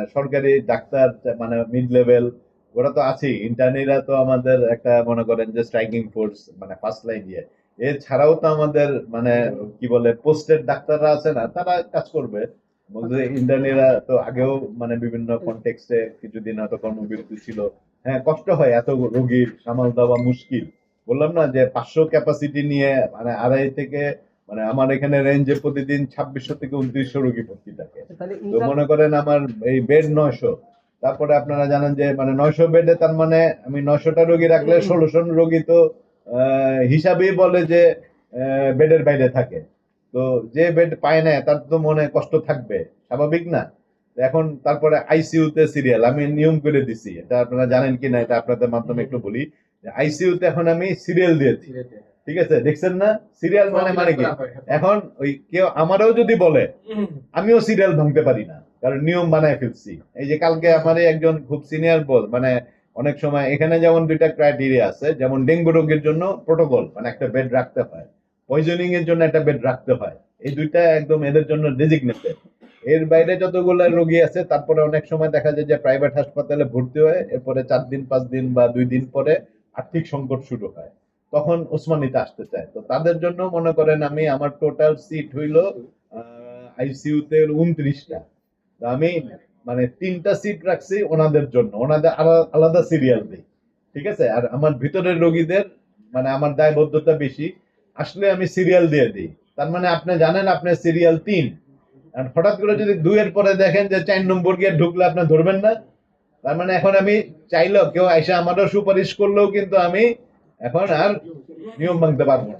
মানে সরকারি ডাক্তার মানে মিড লেভেল ওরা তো আছেই। ইন্টার্নিরা তো আমাদের একটা মনে করেন যে স্ট্রাইকিং ফোর্স মানে ফার্স্ট লাইন দিয়ে। এছাড়াও তো আমাদের মানে কি বলে পোস্টেড ডাক্তাররা আছে না, তারা কাজ করবে। বলতে ইন্টার্নিরা তো আগেও মানে বিভিন্ন কনটেক্সটে কিছুদিন হয়তো কর্মবিরতি ছিল। হ্যাঁ কষ্ট হয় এত রোগীর, সামাল দেওয়া মুশকিল। বললাম না যে পাঁচশো ক্যাপাসিটি নিয়ে মানে আড়াই থেকে মানে আমার এখানে রেঞ্জে প্রতিদিন ছাব্বিশশো থেকে উনত্রিশশো রোগী ভর্তি থাকে। তো মনে করেন আমার এই বেড নয়শো। তারপরে আপনারা জানেন যে মানে নয়শো বেডে তার মানে আমি নয়শোটা রোগী রাখলে ষোলোশো রোগী তো হিসাবেই বলে যে বেডের বাইরে থাকে। তো যে বেড পায় না তার তো মনে কষ্ট থাকবে। স্বাভাবিক না? এখন তারপরে আইসিইউ তে সিরিয়াল আমি নিয়ম করে দিছি। এটা আপনারা জানেন কি না এটা আপনাদের মাধ্যমে একটু বলি। আইসিইউ তে এখন আমি সিরিয়াল দিয়েছি। ঠিক আছে দেখছেন না? সিরিয়াল মানে মানে কি? এখন ওই কেউ আমারও যদি বলে আমিও সিরিয়াল ভাঙতে পারি না কারণ নিয়ম বানায় ফেলছি। এই যে কালকে আমার একজন খুব সিনিয়র বল মানে অনেক সময় এখানে যেমন দুইটা ক্রাইটেরিয়া আছে যেমন ডেঙ্গু রোগের জন্য প্রোটোকল মানে একটা বেড রাখতে হয় পয়জনিং এর জন্য একটা বেড রাখতে হয় এই দুইটা একদম এদের জন্য ডেজিগনেটেড এর বাইরে যতগুলো রোগী আছে তারপরে অনেক সময় দেখা যায় যে প্রাইভেট হাসপাতালে ভর্তি হয় এরপরে চার দিন পাঁচ দিন বা দুই দিন পরে আর্থিক সংকট শুরু হয়। তখন ওসমানিতে আসতে চায়। তো তাদের জন্য মনে করেন আমি আমার টোটাল সিট হইল আইসিইউতে উনত্রিশটা। আমি মানে তিনটা সিট রাখছি ওনাদের জন্য। ওনাদের আলাদা সিরিয়াল দিই ঠিক আছে? আর আমার ভিতরের রোগীদের মানে আমার দায়বদ্ধতা বেশি। আসলে আমি সিরিয়াল দিয়ে দিই। তার মানে আপনি জানেন আপনার সিরিয়াল তিন। আর হঠাৎ করে যদি দুইয়ের পরে দেখেন যে চার নম্বর গিয়ে ঢুকলে আপনি ধরবেন না? তার মানে এখন আমি চাইলেও কেউ এসে আমারও সুপারিশ করলেও কিন্তু আমি এখন আর নিয়ম ভাঙতে পারব না।